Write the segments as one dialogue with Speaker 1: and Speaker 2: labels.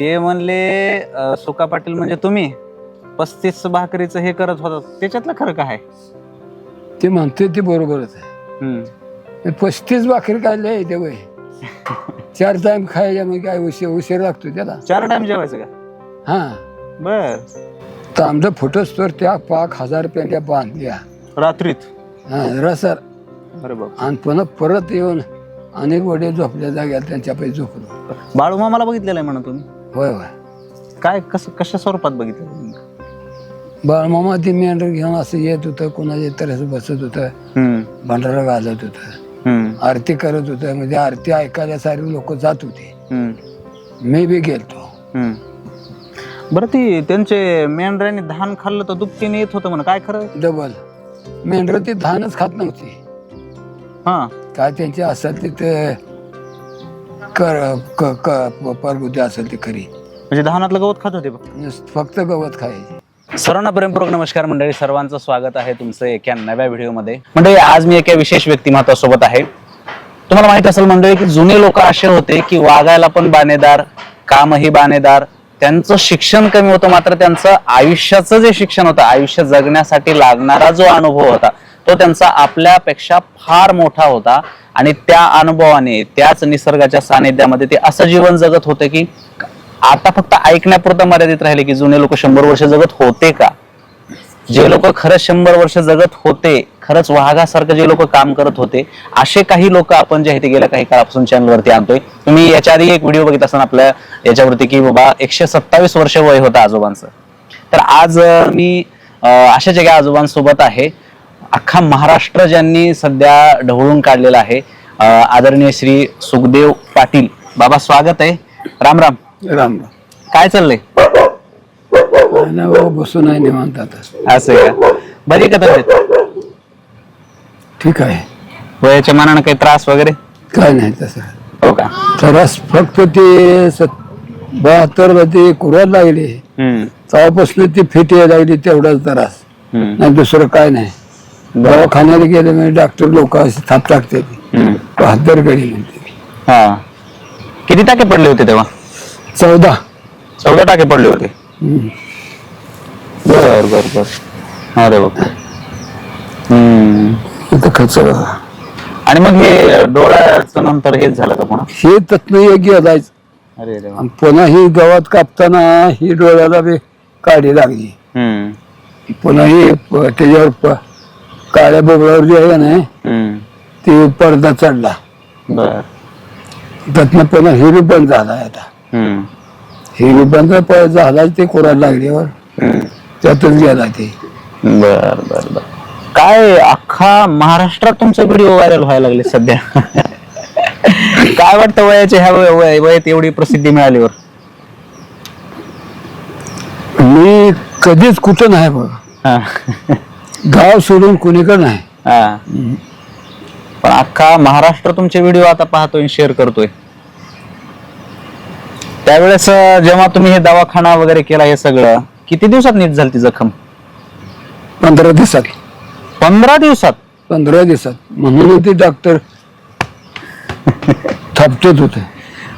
Speaker 1: ते म्हणले अं, सुका पाटील म्हणजे तुम्ही? पस्तीस भाकरीचं हे करत होता त्याच्यातलं खरं काय आहे?
Speaker 2: ते म्हणतोय ते बरोबरच आहे.
Speaker 1: हम्म.
Speaker 2: पस्तीस भाकरी काय लय ते वय चार टाइम खायच्या मग काय उशीर उशीर लागतो त्याला.
Speaker 1: चार टाइम जेवायचं का?
Speaker 2: हा.
Speaker 1: बर.
Speaker 2: तर आमचं फुटस तर त्या पाच हजार पेंट्या बांधल्या.
Speaker 1: रात्रीत?
Speaker 2: हा रसर
Speaker 1: अरे बाप.
Speaker 2: आणि पुन्हा परत येऊन अनेक वडे झोपल्या जाग्याला त्यांच्या पैसे झोपलो.
Speaker 1: बाळूमामाला बघितलेलं आहे म्हणा तुम्ही?
Speaker 2: होय होय.
Speaker 1: काय कसं कशा स्वरूपात बघितलं तुम्ही?
Speaker 2: बाळमामा ते मेंढर घेऊन असं येत होतं कोणाच्या तरस बसत होतं
Speaker 1: हम्म,
Speaker 2: भंडारा घालत होतं.
Speaker 1: हम्म,
Speaker 2: आरती करत होतं म्हणजे आरती ऐकायला सारे लोक जात होते.
Speaker 1: हम्म,
Speaker 2: मी बी गेलतो.
Speaker 1: हम्म. बरं ती त्यांचे मेंढरांनी धान खाल्लं तर दुपटीने येत होतं म्हणा काय खरं?
Speaker 2: डबल. मेंढर ते धानच खात नव्हती.
Speaker 1: हा.
Speaker 2: काय त्यांचे असेल ते ते कर क- क- असेल ते खरी.
Speaker 1: म्हणजे धानातलं गवत खात होते बघ.
Speaker 2: नुसतं फक्त गवत खायचे.
Speaker 1: सर्वांना प्रेमपूर्वक नमस्कार मंडळी सर्वांचं स्वागत आहे तुमचं एका नव्या व्हिडिओमध्ये. मंडळी आज मी एका विशेष व्यक्तिमत्वासोबत आहे. तुम्हाला माहीत असेल मंडळी की जुने लोक असे होते की वागायला पण बाणेदार कामही बाणेदार. त्यांचं शिक्षण कमी होतं मात्र त्यांचं आयुष्याचं जे शिक्षण होतं आयुष्य जगण्यासाठी लागणारा जो अनुभव होता तो त्यांचा आपल्यापेक्षा फार मोठा होता. आणि त्या अनुभवाने त्याच निसर्गाच्या सानिध्यामध्ये ते असं जीवन जगत होते की आता फक्त ऐकण्यापुरतं मर्यादित राहिले की जुने लोक शंभर वर्ष जगत होते का? जे लोक खरंच शंभर वर्ष जगत होते खरंच वाघासारखं जे लोक काम करत होते असे काही लोक आपण जे आहे ते गेल्या काही काळापासून चॅनलवरती आणतोय. तुम्ही याच्या आधी एक व्हिडिओ बघित असताना आपल्या याच्यावरती की बाबा एकशे सत्तावीस वर्ष वय होतं आजोबांचं. तर आज मी अं, अशाच एका आजोबांसोबत आहे. अख्खा महाराष्ट्र ज्यांनी सध्या ढवळून काढलेला आहे आदरणीय श्री सुखदेव पाटील. बाबा स्वागत आहे. राम राम.
Speaker 2: राम
Speaker 1: काय चाललंय?
Speaker 2: राम बसून आहे निवांत आता.
Speaker 1: असं आहे का? बरी का तब्येत?
Speaker 2: ठीक आहे.
Speaker 1: वयाच्या मानानं काही त्रास वगैरे?
Speaker 2: काय नाही तसं.
Speaker 1: हो का?
Speaker 2: त्रास फक्त ते बहात्तरमध्ये कुऱ्हाड लागली.
Speaker 1: हम्म,
Speaker 2: तेव्हापासून ती फिटी लागली तेवढाच त्रास.
Speaker 1: हम्म,
Speaker 2: नाही दुसरं काय नाही. दवाखान्याला गेले म्हणजे डॉक्टर लोक असे थाप टाकते
Speaker 1: हम्म.
Speaker 2: बहात्तर गडी म्हणते
Speaker 1: हा. किती टाके पडले होते तेव्हा?
Speaker 2: चौदा.
Speaker 1: चौदा टाके पडले होते.
Speaker 2: हम्म.
Speaker 1: बर बर बर. अरे बाप हम्म.
Speaker 2: इथं खर्च
Speaker 1: आणि मग हे डोळ्याचं नंतर हेच झालं का पुन्हा?
Speaker 2: हे तत्न योग्य जायचं
Speaker 1: अरे.
Speaker 2: आणि पुन्हा ही गवत कापताना ही डोळ्याला बी काढी लागली.
Speaker 1: हम्म.
Speaker 2: पुन्हा ही प- त्याच्यावर प- काळ्या बबळावर जे आहे ना ते पडदा चढला.
Speaker 1: बर.
Speaker 2: त्यातनं पुन्हा हिरी बंद झाला आता. हिरी बंद प- झाला ते कोरायला लागल्यावर. त्यातच गेला ते.
Speaker 1: बर बर बर. काय अख्खा महाराष्ट्रात तुमचे व्हिडिओ व्हायरल व्हायला लागले सध्या? काय वाटतं वयाच्या ह्या वय- वय- वयात एवढी प्रसिद्धी मिळालीवर?
Speaker 2: मी कधीच कुठं नाही बघ.
Speaker 1: हा.
Speaker 2: गाव सोडून कुणीकडे नाही.
Speaker 1: हा. पण अख्खा महाराष्ट्र तुमचे व्हिडिओ आता पाहतोय शेअर करतोय. त्यावेळेस अं, जेव्हा तुम्ही हे दवाखाना वगैरे केला हे सगळं किती दिवसात नीट झाली ती जखम?
Speaker 2: पंधरा दिवसात.
Speaker 1: पंधरा दिवसात?
Speaker 2: पंधरा दिवसात. म्हणून ते डॉक्टर थापटत होते.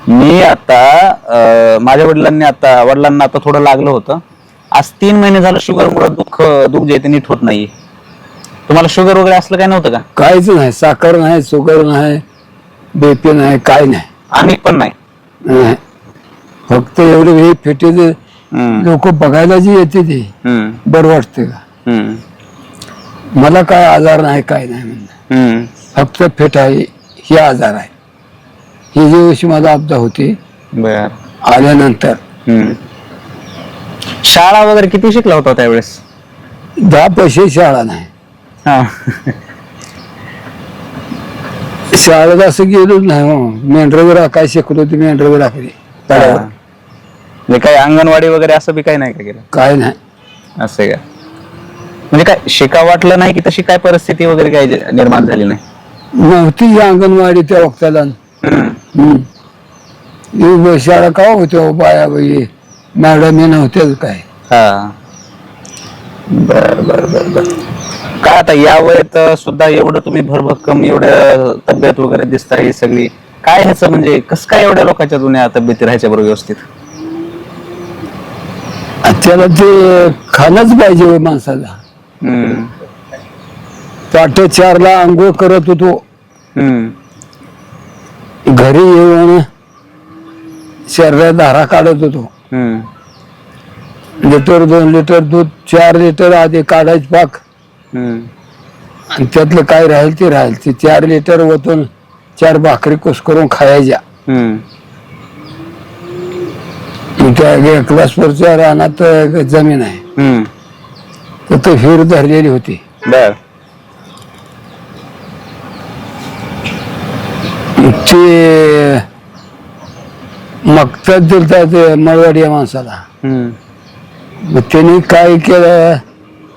Speaker 1: मी आता अं, माझ्या वडिलांनी आता वडिलांना आता थोडं लागलं होतं. आज तीन महिने झालं शुगर मुळे दुःख दुःख जे ते नीट होत नाही तुम्हाला शुगर वगैरे असलं काय नव्हतं का?
Speaker 2: काहीच नाही. साखर नाही शुगर नाही बीपी नाही काय नाही.
Speaker 1: आम्ही पण नाही.
Speaker 2: नाही. फक्त एवढे हे
Speaker 1: हम्म,
Speaker 2: लोक बघायला जी येते ते
Speaker 1: हम्म,
Speaker 2: बरं वाटते का?
Speaker 1: हम्म,
Speaker 2: मला काय आजार नाही काय नाही म्हणणं
Speaker 1: हम्म,
Speaker 2: फक्त फेट आहे हे आजार आहे. ही जी दिवशी मला अपदा होती
Speaker 1: बर.
Speaker 2: आल्यानंतर.
Speaker 1: हम्म. शाळा वगैरे किती शिकला होता त्यावेळेस?
Speaker 2: दहा पैसे शाळा नाही.
Speaker 1: हा.
Speaker 2: शाळेत असं गेलोच नाही हो. मेंढरवर काय शिकलो होती मेंढरवर राखली तळ्यावर.
Speaker 1: म्हणजे काही अंगणवाडी वगैरे असं बी काही नाही का केलं?
Speaker 2: काय नाही.
Speaker 1: असं आहे का? म्हणजे काय शिका वाटलं नाही की तशी काय परिस्थिती वगैरे काही जे- निर्माण झाली नाही?
Speaker 2: नव्हती ही अंगणवाडी त्या वक्ताला हम्म. ही शाळा का होती हो बाया बाई? मॅडम हे नव्हत्याच काय?
Speaker 1: हा. बर बर बर बर. काय आता या वयात सुद्धा एवढं तुम्ही भरभक्कम एवढं तब्येत वगैरे दिसता ही सगळी. काय ह्याचं म्हणजे कसं काय एवढ्या लोकांच्या जुन्या तब्येती राहायच्या बरोबर व्यवस्थित?
Speaker 2: त्याला ते खाणंच पाहिजे हो माणसाला.
Speaker 1: हम्म.
Speaker 2: पहाटे चारला आंघोळ करत होतो.
Speaker 1: हम्म.
Speaker 2: घरी येऊन शरीरात धारा काढत होतो.
Speaker 1: हम्म.
Speaker 2: लिटर दोन लिटर दूध चार लिटर आधी काढायच पाक
Speaker 1: हम्म.
Speaker 2: आणि त्यातलं काय राहील ते राहील ते चार लिटर ओतून चार भाकरी कुस करून खायच्या
Speaker 1: हम्म.
Speaker 2: मग त्या एकलासपूरच्या रानात जमीन आहे
Speaker 1: हम्म.
Speaker 2: तिथं हिर धरलेली होती
Speaker 1: बर
Speaker 2: ते मगतात दिलता ते मळवाडी या माणसाला.
Speaker 1: हम्म.
Speaker 2: मग त्यांनी काय केलं?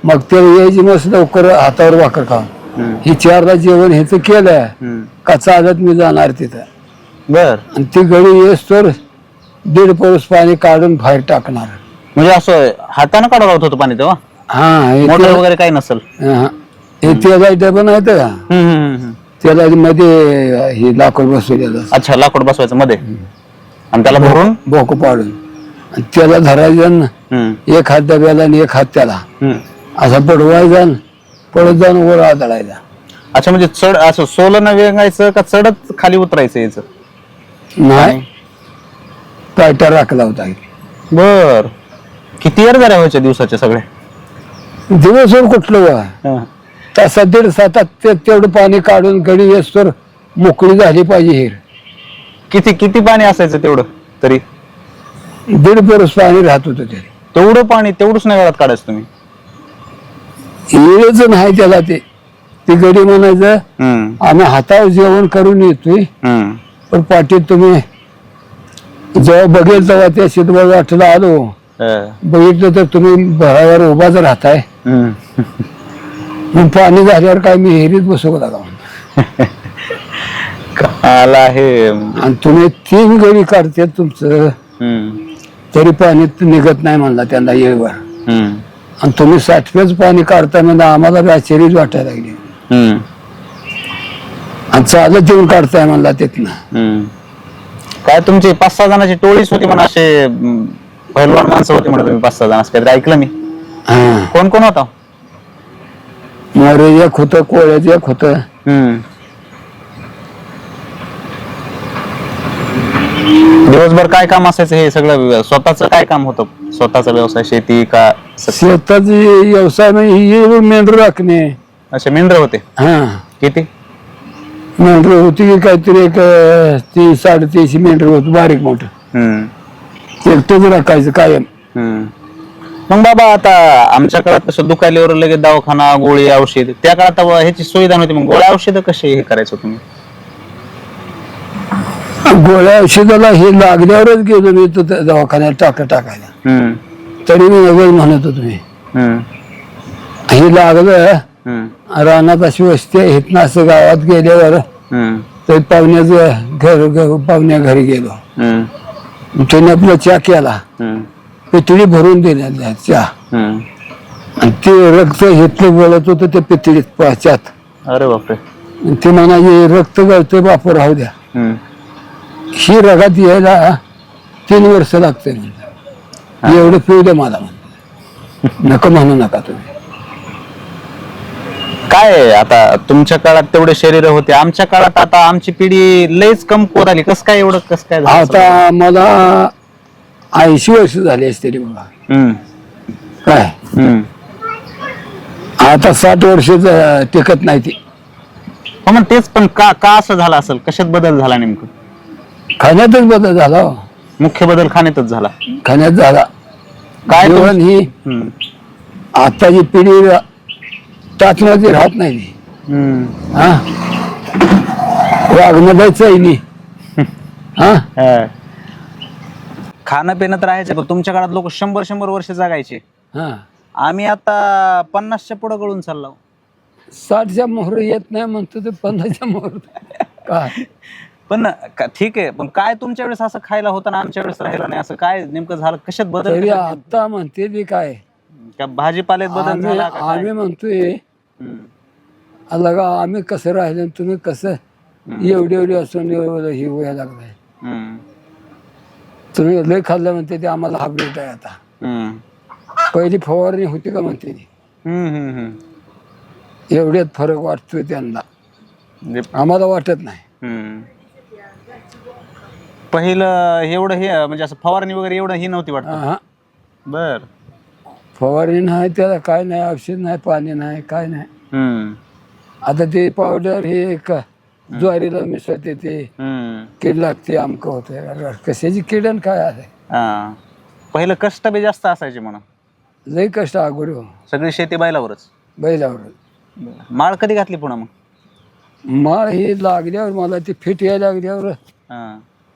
Speaker 2: मग त्याला यायची मस्त लवकर हातावर वाकर खाऊन.
Speaker 1: हम्म.
Speaker 2: ही चारला जेवण हे तर केलं.
Speaker 1: हम्म.
Speaker 2: का चालत मी जाणार तिथं.
Speaker 1: बर.
Speaker 2: आणि ती गडी येस तर दीड परूस पाणी काढून बाहेर टाकणार.
Speaker 1: म्हणजे असं हाताने काढावं लागत होतं पाणी तेव्हा?
Speaker 2: हा हे
Speaker 1: मोटर
Speaker 2: ते-
Speaker 1: वगैरे काही नसेल.
Speaker 2: हा. हे तेला डबं नाही का?
Speaker 1: हम्म, हम्म, हम्म.
Speaker 2: त्याला मध्ये हे लाकूड बसवलेलं
Speaker 1: अच्छा लाकूड बसवायचं मध्ये. आणि त्याला भरून
Speaker 2: बोक पाडून. आणि त्याला धरायचं न. एक हात डब्याला आणि एक हात त्याला. असा पडवायचा न पडत जाऊन वर आदळायचा.
Speaker 1: अच्छा म्हणजे चढ असं सोलं वेगायचं का चढत खाली उतरायचं याचं?
Speaker 2: नाही. पायटा राखला होता.
Speaker 1: बर. किती यर झाल्या व्हायच्या दिवसाच्या सगळ्या?
Speaker 2: दिवसभर कुठलं वा?
Speaker 1: हा.
Speaker 2: तासात दीड सातात ते तेवढं पाणी काढून गडी येसतर मोकळी झाली पाहिजे. हिर
Speaker 1: किती किती पाणी असायचं तेवढं तरी
Speaker 2: दीड परस पाणी राहत होतं ते
Speaker 1: तेवढं पाणी तेवढंच नाही वेळात काढायचं तुम्ही
Speaker 2: येळच नाही त्याला ते ती गडी म्हणायचं
Speaker 1: हम्म.
Speaker 2: आम्ही हातावर जेवण करून येतोय
Speaker 1: हम्म.
Speaker 2: पण पाटीत तुम्ही जेव्हा बघेल तेव्हा त्या गाठला आलो. बघितलं तर तुम्ही भरावर उभाच राहताय
Speaker 1: हम्म.
Speaker 2: मग पाणी झाल्यावर काय मी हेरीत बसू का म्हणून.
Speaker 1: आला आहे
Speaker 2: आणि तुम्ही तीन गडी काढते तुमचं
Speaker 1: हम्म.
Speaker 2: तरी पाणी निघत नाही म्हणला त्यांना येळवर
Speaker 1: हम्म.
Speaker 2: आणि तुम्ही साठवेच पाणी काढताय म्हणजे आम्हाला बी आश्चर्यच वाटायला लागली
Speaker 1: हम्म.
Speaker 2: आणि चालत येऊन काढताय म्हणला तिथनं
Speaker 1: हम्म. काय तुमची पाच सहा जणांची टोळीच होती म्हणा असे हम्म, पहिलवान माणसं होती म्हणा तुम्ही पाच सहा जण असं काहीतरी ऐकलं मी
Speaker 2: हा
Speaker 1: कोण कोण होता
Speaker 2: मोरे एक होतं कोळ्यात एक होतं
Speaker 1: हम्म. दिवसभर काय काम असायचं हे सगळं स्वतःच काय काम होतं? स्वतःचा व्यवसाय शेती का स-
Speaker 2: शेताची व्यवसाय म्हणजे ही मेंढर राखणे.
Speaker 1: असे मेंढर होते.
Speaker 2: हा.
Speaker 1: किती?
Speaker 2: मेंढर होती की काहीतरी एक अं, तीस साडेतीनशे मेंढर होत बारीक मोठं.
Speaker 1: हम्म.
Speaker 2: एकटंच राखायचं कायम.
Speaker 1: हम्म. मग बाबा आता आमच्या काळात कसं दुखायल्यावर लगेच दवाखाना गोळी औषध त्या काळात ह्याची सुविधा नव्हती. मग गोळ्या औषध कसे हे करायचं तुम्ही?
Speaker 2: गोळ्या औषधाला हे लागल्यावरच गेलो मी तो त्या दवाखान्यात टाका टाकायला
Speaker 1: हम्म.
Speaker 2: तरी मी नगर म्हणत होतो मी
Speaker 1: हम्म.
Speaker 2: हे लागलं
Speaker 1: हम्म.
Speaker 2: रानात अशी वस्ती आहे इथनं असं गावात गेल्यावर
Speaker 1: हम्म.
Speaker 2: तर पाहुण्याचं घर घर पाहुण्या घरी गेलो
Speaker 1: हम्म.
Speaker 2: त्याने आपला चहा केला
Speaker 1: हम्म.
Speaker 2: पितळी भरून दिल्या चहा
Speaker 1: हम्म.
Speaker 2: आणि ते रक्त घेतलं बोलत होतं ते पितळीत पाच्यात
Speaker 1: अरे बापरे
Speaker 2: आणि ते म्हणाले रक्त गळतंय बापू राहू द्या
Speaker 1: हम्म.
Speaker 2: ही रगात यायला तीन वर्ष लागते. म्हणजे एवढं पिऊ दे मला. नका म्हणू नका तुम्ही.
Speaker 1: काय आता? तुमच्या काळात तेवढे शरीर होते. आमच्या काळात आता आमची पिढी लयच कमकुवत आली. कस काय एवढं कस काय झालं?
Speaker 2: आता मला ऐंशी वर्ष झाली असते
Speaker 1: हम्म.
Speaker 2: काय?
Speaker 1: हम्म.
Speaker 2: आता साठ वर्ष टिकत नाही ती.
Speaker 1: हो मग तेच पण का का असं झालं असेल? कशात बदल झाला नेमकं?
Speaker 2: खाण्यातच बदल झाला हो.
Speaker 1: मुख्य बदल खाण्यातच झाला.
Speaker 2: खाण्यात झाला.
Speaker 1: काय तुम-
Speaker 2: जेवण ही
Speaker 1: हम्म.
Speaker 2: आताची पिढी टाचण्याची राहत नाही. ती.
Speaker 1: हम्म.
Speaker 2: हा? वागणं चैनी हा?
Speaker 1: हा. खाणं पिणं तर राहायचं पण तुमच्या काळात लोक शंभर शंभर वर्ष जगायचे.
Speaker 2: हा.
Speaker 1: आम्ही आता पन्नासच्या पुढे गळून चाललो
Speaker 2: साठच्या मोहर येत नाही म्हणतो ते पन्नासच्या मोहर काय
Speaker 1: पण का- ठीक आहे पण काय तुमच्या वेळेस असं खायला होतं ना आमच्या वेळेस राहिलं नाही असं काय नेमकं झालं कशात बदल
Speaker 2: तरी? आता म्हणते ती काय
Speaker 1: का भाजीपाल्यात बदल
Speaker 2: आम्ही
Speaker 1: झाला का काय?
Speaker 2: आम्ही म्हणतोय
Speaker 1: हम्म.
Speaker 2: का आम्ही कसं राहिलं आणि तुम्ही कसं एवढी एवढी असून एवढं हे व्हायला लागलाय
Speaker 1: हम्म.
Speaker 2: तुम्ही लय खाल्लं म्हणते ते आम्हाला हाफ रेट आहे आता
Speaker 1: हम्म.
Speaker 2: पहिली फवारणी होती का म्हणते ती
Speaker 1: हम्म, हम्म, हम्म.
Speaker 2: एवढ्यात फरक वाटतोय त्यांना
Speaker 1: म्हणजे
Speaker 2: आम्हाला वाटत नाही
Speaker 1: हम्म. पहिलं एवढं हे म्हणजे असं फवारणी वगैरे एवढं ही नव्हती वाटत?
Speaker 2: हा.
Speaker 1: बर.
Speaker 2: फवारणी नाही त्याला काय नाही औषध नाही पाणी नाही काय नाही.
Speaker 1: हम्म.
Speaker 2: आता ते पावडर हे एक ज्वारीला मिसळते ते.
Speaker 1: हम्म.
Speaker 2: कीड लागते आमकं होतं. कशाची कीड आणि काय आहे?
Speaker 1: हा. पहिलं कष्ट बी जास्त असायचे म्हणा
Speaker 2: लई कष्ट अगोदर हो.
Speaker 1: सगळी शेती बैलावरच.
Speaker 2: बैलावर
Speaker 1: माळ कधी घातली पुन्हा मग?
Speaker 2: माळ हे लागल्यावर मला ती फिट यायला लागल्यावर
Speaker 1: हा.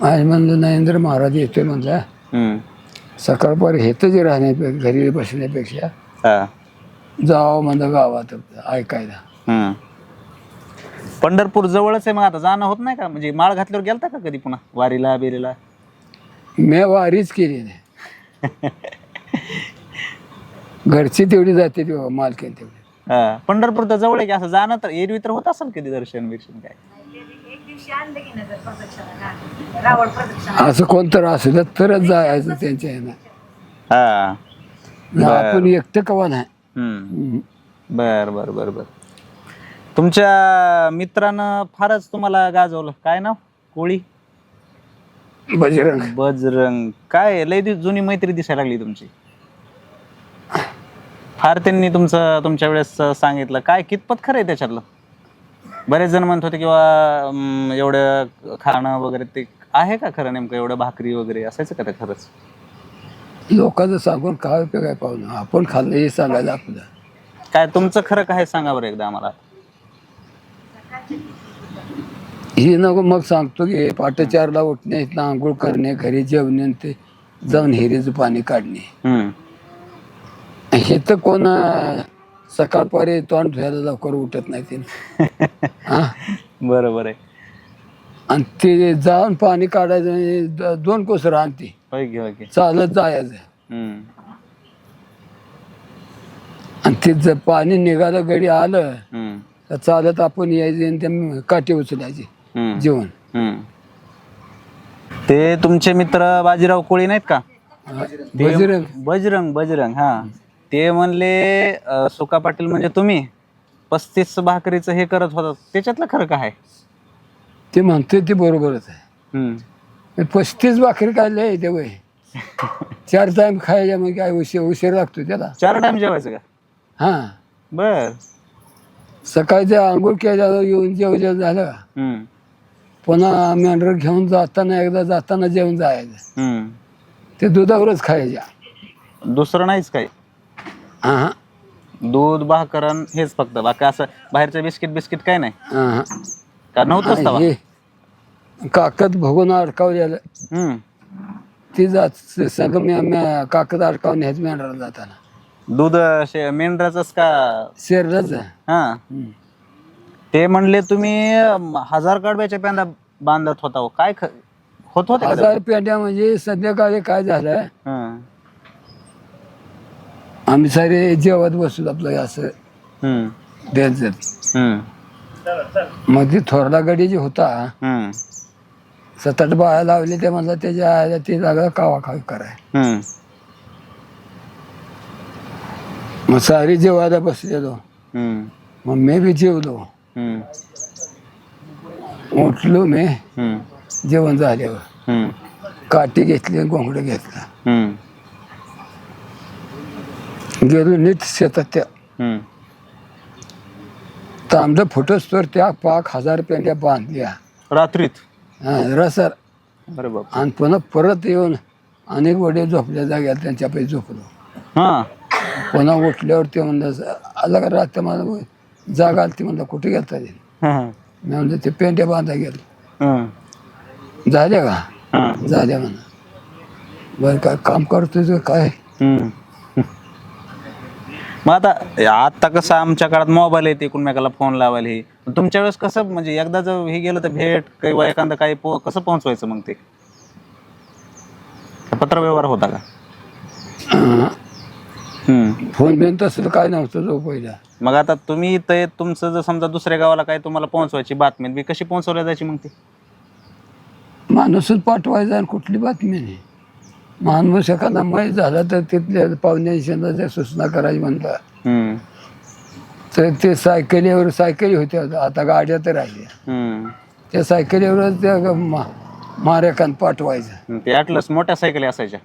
Speaker 2: आज म्हणलं नरेंद्र महाराज येतोय म्हणला. सकाळपार हेतच राहण्या घरी बसण्यापेक्षा. जावं म्हणलं गावात ऐकायला.
Speaker 1: पंढरपूर जवळच आहे मग आता जाणं
Speaker 2: होत
Speaker 1: नाही
Speaker 2: का? म्हणजे माळ
Speaker 1: घातल्यावर
Speaker 2: गेलता का कधी पुन्हा? वारीला बिरीला?
Speaker 1: मी
Speaker 2: वारीच केली नाही घरची तेवढी जाते मालकी तेवढी.
Speaker 1: पंढरपूर तर जवळ आहे की असं जाणं तर एरवी तर होत
Speaker 2: असेल कधी दर्शन बिर्शन
Speaker 1: काय?
Speaker 2: असं कोणतं असेल तरच जायचं त्यांच्या ह्यानं.
Speaker 1: हा.
Speaker 2: आपण एकटं कवा नाही?
Speaker 1: बर बर बर बर. तुमच्या मित्रानं फारच तुम्हाला गाजवलं. काय नाव? कोळी?
Speaker 2: बजरंग.
Speaker 1: बजरंग. काय लय जुनी मैत्री दिसायला लागली तुमची. फार
Speaker 2: त्यांनी तुमचं तुमच्या वेळेस सांगितलं.
Speaker 1: काय कितपत खरं आहे त्याच्यातलं? बरेच जण म्हणत होते किंवा अं, एवढं खाणं वगैरे ते आहे का खरं नेमकं? एवढं भाकरी वगैरे असायचं का ते खरंच?
Speaker 2: लोकांचं सांगून काय उपयोग आहे पाहुणं आपण खाल्लं हे सांगायला आपलं.
Speaker 1: काय तुमचं खरं काय सांगा बरं एकदा आम्हाला.
Speaker 2: हे नको मग सांगतो की पाठ चारला उठणे इथनं आंघोळ करणे घरी जेवणे आणि ते जाऊन हिरीचं पाणी काढणे.
Speaker 1: हम्म.
Speaker 2: हे तर कोण अं, सकाळपारी तोंड धुवायला लवकर उठत नाही ते हा.
Speaker 1: बरोबर आहे.
Speaker 2: आणि ते जाऊन पाणी काढायचं आणि द- दोन कोसर आणते चालत जायचं.
Speaker 1: हम्म.
Speaker 2: आणि ते जर पाणी निघालं गडी आलं
Speaker 1: हम्म.
Speaker 2: तर चालत आपण यायचे आणि ते काठी उचलायचे
Speaker 1: हम्म.
Speaker 2: जेवण.
Speaker 1: हम्म. ते तुमचे मित्र बाजीराव कोळी नाहीत का?
Speaker 2: बजरंग.
Speaker 1: बजरंग बजरंग हा. ते म्हणले अं, सुका पाटील म्हणजे तुम्ही? पस्तीस भाकरीचं हे करत होता. त्याच्यातलं खरं काय? आहे?
Speaker 2: ते म्हणतोय ते बरोबरच आहे.
Speaker 1: हम्म.
Speaker 2: पस्तीस भाकरी काय लय ते वय चार टाइम खायच्या मग काय उशीर उशीर लागतो त्याला.
Speaker 1: चार टाइम जेवायचं का?
Speaker 2: हा.
Speaker 1: बर.
Speaker 2: सकाळच्या आंघोळ केल्यावर येऊन जेवल्या झालं.
Speaker 1: हम्म.
Speaker 2: पुन्हा मेंढर घेऊन जाताना एकदा जाताना जेवण जायचं.
Speaker 1: हम्म.
Speaker 2: ते दुधावरच खायच्या.
Speaker 1: दुसरं नाहीच काही.
Speaker 2: हा
Speaker 1: दूध भाकरण हेच फक्त. बाकी असं बाहेरचं बिस्किट बिस्किट काय नाही.
Speaker 2: हा
Speaker 1: का नव्हतंच तवा?
Speaker 2: हे काकत भगून अडकावलेलं
Speaker 1: हम्म.
Speaker 2: ती जात सगळं मी काकत अडकावून ह्याच मेंढराला जाताना.
Speaker 1: दूध शे- मेंढराचंच का?
Speaker 2: शरीराच.
Speaker 1: हा. ते म्हणले तुम्ही अं, हजार कडब्याच्या पेंदा बांधत होता हो. काय ख- होत होते का ते?
Speaker 2: हजार पेट्या म्हणजे संध्याकाळी काय झालं?
Speaker 1: हं.
Speaker 2: आम्ही सारे जेवत बसलो आपलं असं. द्यायचं. मग ती थोरला गडी जे होता
Speaker 1: हं.
Speaker 2: सात आठ बाया लावले ते म्हणलं त्याच्या आईला ते लागला कावा खावी कराय. मग सारी जेवायला बसलेलो
Speaker 1: हं.
Speaker 2: मग मी बी जेवलो
Speaker 1: हं.
Speaker 2: उठलो मी. जेवण झाल्यावर
Speaker 1: हं.
Speaker 2: काठी घेतली घोंगडं घेतला. गेलो नीट शेतात त्या.
Speaker 1: हं.
Speaker 2: तांबडं फुटस तर त्या पाक हजार पेंड्या बांधल्या.
Speaker 1: रात्रीत?
Speaker 2: हा, रसर
Speaker 1: अरे बाप.
Speaker 2: आणि पुन्हा परत येऊन अनेक वडे झोपल्या जाग्याला त्यांच्या पैसे झोपलो.
Speaker 1: हा.
Speaker 2: पुन्हा उठल्यावर ते म्हणलं आला का रात्र मला जागा आली ती म्हणलं कुठे गेलता ते?
Speaker 1: हं.
Speaker 2: मी म्हणलं ते पेंड्या बांधा गेलो.
Speaker 1: हं.
Speaker 2: झाल्या का?
Speaker 1: हं.
Speaker 2: झाल्या म्हणा. बरं काय काम करतोय काय.
Speaker 1: मग आता आता कसं आमच्या काळात मोबाईल येते एकमेकाला फोन लावायला हे. तुमच्या वेळेस कसं म्हणजे एकदा जर हे गेलं तर भेट किंवा एखादं काही पो कसं पोहोचवायचं मग ते? का पत्र व्यवहार होता का.
Speaker 2: फोन बिन तसलं काय नव्हतं जो पहिला.
Speaker 1: मग आता तुम्ही इथं तुमचं जर समजा दुसऱ्या गावाला काय तुम्हाला पोहोचवायची बातमी बी कशी पोहोचवल्या जायची मग ती?
Speaker 2: माणूसच पाठवायचा आणि कुठली बातमी नाही. माणूस एखादा माहीत झाला तर तिथल्या पाहुण्या सूचना करायची म्हणता
Speaker 1: हम्म.
Speaker 2: तर ते सायकलीवर सायकली होत्या. आता गाड्या तर राहिल्या. त्या सायकलीवर त्या मारेकान पाठवायचं.
Speaker 1: ते ॲटलस मोठ्या सायकली असायच्या.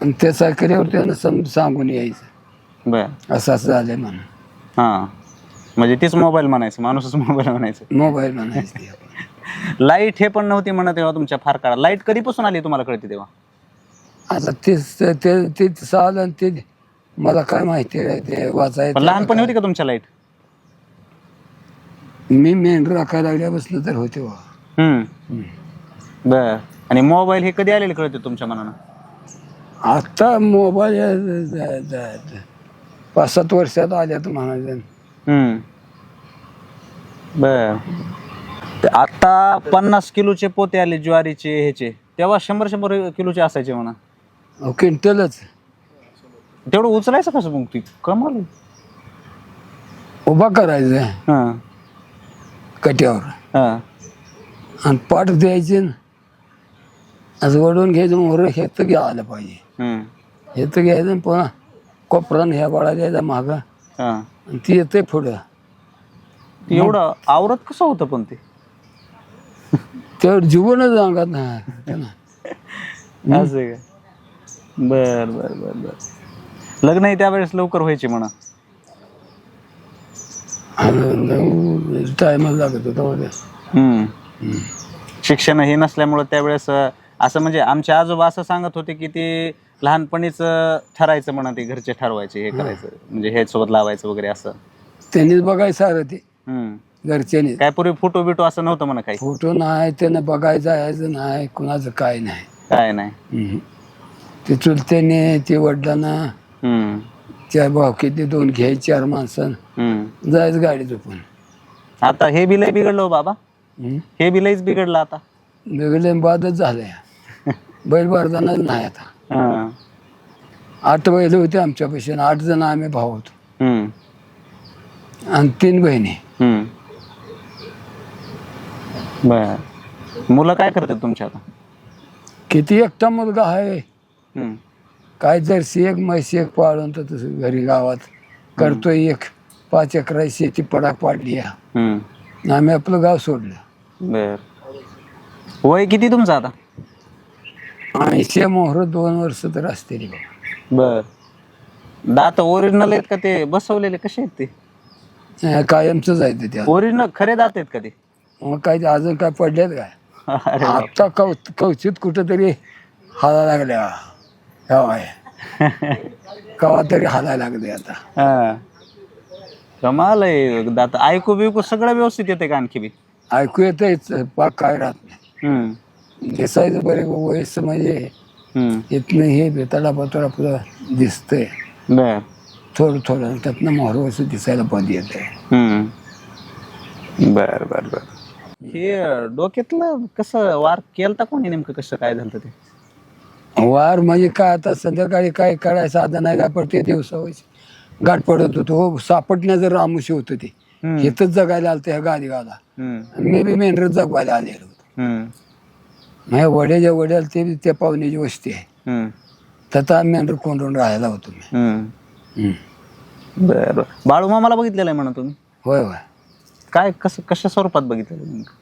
Speaker 2: आणि त्या सायकलीवर त्यानं सम सांगून यायचं.
Speaker 1: बर.
Speaker 2: असं असं झालं म्हणून.
Speaker 1: हां. म्हणजे तीच मोबाईल म्हणायचं. माणूसच मोबाईल म्हणायचं.
Speaker 2: मोबाईल म्हणायचं.
Speaker 1: लाइट हे पण नव्हती म्हणत तेव्हा तुमच्या फार काळात. लाइट कधीपासून आली तुम्हाला कळते तेव्हा?
Speaker 2: आता ते ते ते चाल आणि ते मला काय माहिती आहे ते
Speaker 1: पण
Speaker 2: वाचायचं
Speaker 1: लहानपणी होती. का तुमच्या लाइट?
Speaker 2: मी मेंढ राखायला लागल्यापासून तर होते बा
Speaker 1: हम्म. बर. आणि मोबाईल हे कधी आलेले कळते तुमच्या मनानं?
Speaker 2: आता मोबाईल ज- ज- ज- पाच सात वर्षात आल्यात म्हणायचं.
Speaker 1: हम्म. बर. आता पन्नास किलोचे पोते आले ज्वारीचे ह्याचे. तेव्हा शंभर शंभर किलोचे असायचे म्हणा.
Speaker 2: अहो, क्विंटलच.
Speaker 1: तेवढं उचलायचं कसं मग ती? कमाल आहे.
Speaker 2: उभा करायचं.
Speaker 1: हां.
Speaker 2: कट्यावर.
Speaker 1: हां.
Speaker 2: आणि पाठ द्यायचे न. असं वडून घ्यायचं मोहर हे तर घ्या आलं पाहिजे.
Speaker 1: हम्म.
Speaker 2: हे तर घ्यायचं आणि पुन्हा कोपरान ह्या बाळा द्यायचा मागं.
Speaker 1: हां.
Speaker 2: आणि ती येते पुढं.
Speaker 1: ते एवढं आवरत कसं होतं पण ते?
Speaker 2: त्यावर जीवनच अंगात नाही.
Speaker 1: असं का? बर बर बर बर. लग्न त्यावेळेस लवकर व्हायचे म्हणा.
Speaker 2: टायमच लागत होता मध्ये.
Speaker 1: शिक्षण हे नसल्यामुळं त्यावेळेस असं म्हणजे आमचे आजोबा असं सांगत होते की ते लहानपणीच ठरायचं म्हणा ते घरचे ठरवायचे हे करायचं. म्हणजे हे सोबत लावायचं वगैरे असं.
Speaker 2: त्यांनीच बघायचं सारं ते. घरच्यांनी
Speaker 1: काय पूर्वी फोटो बिटो असं नव्हतं म्हणा काही
Speaker 2: फोटो नाही त्यानं बघायचं यायचं नाही कुणाचं काय नाही
Speaker 1: काय नाही
Speaker 2: हम्म. ते चुलत्याने ते वडिलांना
Speaker 1: हम्म.
Speaker 2: चार भावकीत दोन घ्यायचे चार माणसं
Speaker 1: हम्म.
Speaker 2: जायचं गाडी झोपून
Speaker 1: आता हे बिलय बिघडलं हो बाबा
Speaker 2: हम्म.
Speaker 1: हे बिलईच बिघडलं आता
Speaker 2: वेगळे बादच झालंय बैल बारदानाच नाही आता
Speaker 1: हां.
Speaker 2: आठ बैल होते आमच्यापाशी आणि आठ जण आम्ही भाऊ होतो
Speaker 1: हम्म.
Speaker 2: आणि तीन बहिणी
Speaker 1: हम्म. बर. मुलं काय करतात तुमच्या आता?
Speaker 2: किती एकटा मुलगा आहे.
Speaker 1: हम्म.
Speaker 2: काय जर्सी एक म्हैसी एक पाळून तर तसं घरी गावात करतोय एक. पाच एकरा शेती पडाक पाडली
Speaker 1: हम्म.
Speaker 2: आम्ही आपलं गाव सोडलं.
Speaker 1: बर. वय किती तुमचं आता?
Speaker 2: ऐंशी मोहर दोन वर्ष तर असतील बा.
Speaker 1: बर. दात ओरिजिनल आहेत का ते? बसवलेले कसे आहेत ते?
Speaker 2: हे कायमचंच आहे ते त्या
Speaker 1: ओरिजिनल खरे दात आहेत का ते?
Speaker 2: मग काय अजून काय पडल्यात काय. आता कौ कवचित कुठं तरी हाला लागल्या हवाय कवा तरी हालायला लागले आता.
Speaker 1: हा. कमाल आहे. दात ऐकू बिकू सगळं व्यवस्थित येते का आणखी बी?
Speaker 2: ऐकू पाक काय राहत नाही.
Speaker 1: हम्म.
Speaker 2: दिसायचं बरे वयस म्हणजे
Speaker 1: हम्म.
Speaker 2: इथनं हे बेताला पत्र आपलं दिसतंय.
Speaker 1: बर.
Speaker 2: थोडं थोडं त्यातनं मोहर वर्ष दिसायला पण येत
Speaker 1: हम्म. बर बर बर. हे डोक्यातलं कसं वार केलता कोणी नेमकं कसं काय झालं ते
Speaker 2: वार म्हणजे काय आता संध्याकाळी काय करायचं साधन नाही काय पडते दिवसावायची गाठ पडत होतो हो सापडण्याचं रामुशी होतं ते
Speaker 1: हम्म.
Speaker 2: इथंच जगायला आलं ह्या गादीगाला
Speaker 1: हम्म.
Speaker 2: मी बी मेंढर जगवायला आलेलो होतो
Speaker 1: हम्म.
Speaker 2: माझ्या वड्याच्या वड्याला ते बी त्या पाहुण्याची वस्ती आहे
Speaker 1: हम्म.
Speaker 2: त्यात आम्ही मेंढर कोंडून राहायला होतो मी
Speaker 1: हम्म.
Speaker 2: हम्म.
Speaker 1: बर बर बाळू मामाला बघितलेलं आहे म्हणा तुम्ही
Speaker 2: होय होय
Speaker 1: काय कसं कशा स्वरूपात बघितलेलं नेमकं?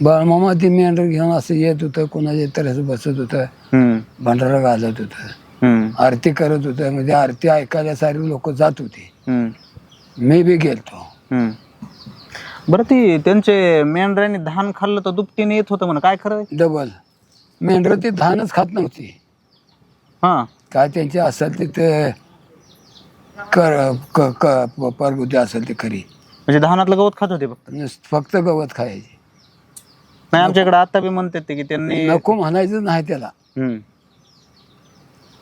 Speaker 2: बाळमामा ते मेंढर घेऊन असं येत होतं कोणाच्या तर असं बसत होतं
Speaker 1: हम्म.
Speaker 2: भंडारा घालत होतं
Speaker 1: हम्म.
Speaker 2: आरती करत होतं म्हणजे आरती ऐकायला सारी लोक जात होती
Speaker 1: हम्म.
Speaker 2: मी बी गेलतो
Speaker 1: हम्म. बरं ती त्यांचे मेंढरांनी धान खाल्लं तर दुपटीने येत होतं म्हणा काय खरं?
Speaker 2: डबल मेंढर ती धानच खात नव्हती
Speaker 1: हा
Speaker 2: काय त्यांची असेल ती ते कर क- क- परगुती असेल ती खरी
Speaker 1: म्हणजे धानातलं गवत खात होते फक्त.
Speaker 2: फक्त गवत खायची.
Speaker 1: नाही आमच्याकडे आता बी म्हणतात ते की त्यांनी
Speaker 2: नको म्हणायचं नाही त्याला.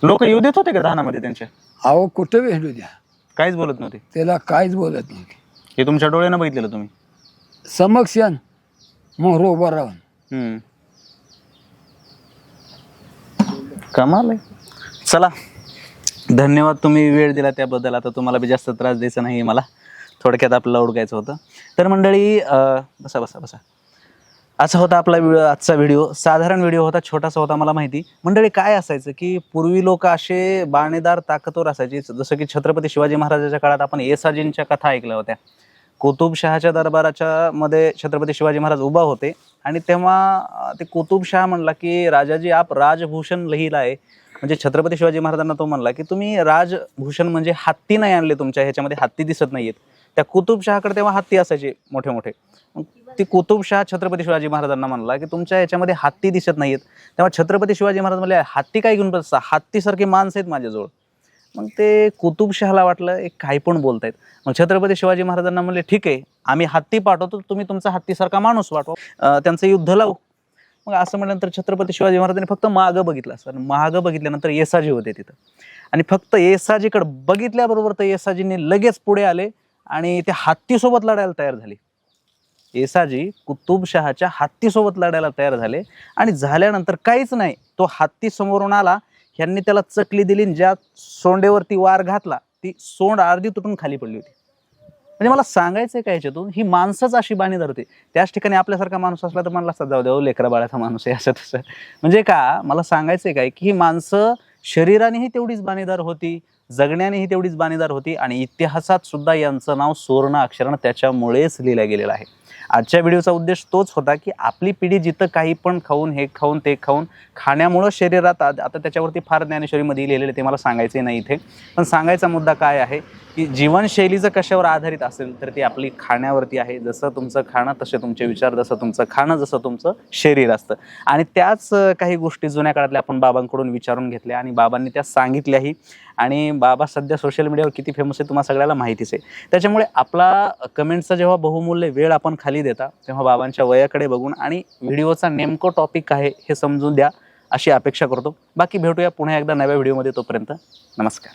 Speaker 1: लोक येऊ देत होते का धानामध्ये त्यांच्या?
Speaker 2: अहो कुठं भेटू द्या.
Speaker 1: काहीच बोलत नव्हते.
Speaker 2: त्याला काहीच बोलत नाही
Speaker 1: हे तुमच्या डोळ्यानं बघितलेलं तुम्ही.
Speaker 2: समक्षान मोहर उभा राहून
Speaker 1: हम्म. कमाल आहे. चला. धन्यवाद तुम्ही वेळ दिला त्याबद्दल. आता तुम्हाला बी जास्त त्रास द्यायचा नाही मला. थोडक्यात आपल्याला उडकायचं होतं. तर मंडळी बसा बसा बसा. असा होता आपला व्हिडिओ आजचा व्हिडिओ. साधारण व्हिडिओ होता छोटासा होता मला माहिती. मंडळी काय असायचं की पूर्वी लोक असे बाणेदार ताकदवर असायचे. जसं की छत्रपती शिवाजी महाराजाच्या काळात आपण येसाजींच्या कथा ऐकल्या होत्या. कुतुबशहाच्या दरबाराच्या मध्ये छत्रपती शिवाजी महाराज उभा होते. आणि तेव्हा ते कुतुबशहा म्हणला की राजाजी आप राजभूषण लिहिला आहे. म्हणजे छत्रपती शिवाजी महाराजांना तो म्हणला की तुम्ही राजभूषण म्हणजे हत्ती नाही आणले तुमच्या ह्याच्यामध्ये हत्ती दिसत नाहीयेत. त्या कुतुबशहाकडे तेव्हा हत्ती असायचे मोठे मोठे. मग ती कुतुबशहा छत्रपती शिवाजी महाराजांना म्हणला की तुमच्या याच्यामध्ये हत्ती दिसत नाहीत तेव्हा छत्रपती शिवाजी महाराज म्हणले हत्ती काय घेऊन बसता? हत्तीसारखे माणसं आहेत माझ्याजवळ. मग ते कुतुबशहाला वाटलं एक काही पण बोलतायत. मग छत्रपती शिवाजी महाराजांना म्हणले ठीक आहे आम्ही हत्ती पाठवतो तुम्ही तुमचा हत्तीसारखा माणूस पाठवा त्यांचं युद्ध लावू. मग असं म्हटल्यानंतर छत्रपती शिवाजी महाराजांनी फक्त मागं बघितलं असं मागं बघितल्यानंतर येसाजी होते तिथं. आणि फक्त येसाजीकडे बघितल्याबरोबर तर येसाजींनी लगेच पुढे आले. आणि ते हत्तीसोबत लढायला तयार झाले. येसाजी कुतुबशहाच्या हत्तीसोबत लढायला तयार झाले आणि झाल्यानंतर काहीच नाही तो हत्ती समोरून आला ह्यांनी त्याला चकली दिली आणि ज्या सोंडेवरती वार घातला ती सोंड अर्धी तुटून खाली पडली होती. म्हणजे मला सांगायचं काय याच्यातून ही माणसंच अशी बाणी होती त्याच ठिकाणी आपल्यासारखा माणूस असला तर मला असता जाऊ द्या हो, लेकरा बाळाचा माणूस आहे असं तसं. म्हणजे का मला सांगायचं काय की ही माणसं शरीरानेही तेवढीच बाणीदार होती जगण्यानेही तेवढीच बाणेदार होती आणि इतिहासात सुद्धा यांचं नाव सुवर्ण अक्षरानं त्याच्यामुळेच लिहिलं गेलेलं आहे. आजच्या व्हिडिओचा उद्देश तोच होता की आपली पिढी जिथं काही पण खाऊन हे खाऊन ते खाऊन खाण्यामुळं शरीरात आता त्याच्यावरती फार ज्ञानेश्वरीमध्ये लिहिलेलं आहे, ते मला सांगायचे नाही इथे. पण सांगायचा मुद्दा काय आहे? की जीवनशैली जर कशावर आधारित असेल तर ती आपली खाण्यावरती आहे. जसं तुमचं खाणं तसे तुमचे विचार जसं तुमचं खाणं जसं तुमचं शरीर असतं. आणि त्याच काही गोष्टी जुन्या काळातल्या आपण बाबांकडून विचारून घेतल्या आणि बाबांनी त्या सांगितल्याही. आणि बाबा सध्या सोशल मीडियावर किती फेमस आहे तुम्हाला सगळ्याला माहितीच आहे. त्याच्यामुळे आपला कमेंटचा जेव्हा बहुमूल्य वेळ आपण खाली देता तेव्हा बाबांच्या वयाकडे बघून आणि व्हिडिओचा नेमकं टॉपिक आहे हे समजून द्या अशी अपेक्षा करतो. बाकी भेटूया पुन्हा एकदा नव्या व्हिडिओमध्ये तोपर्यंत. नमस्कार.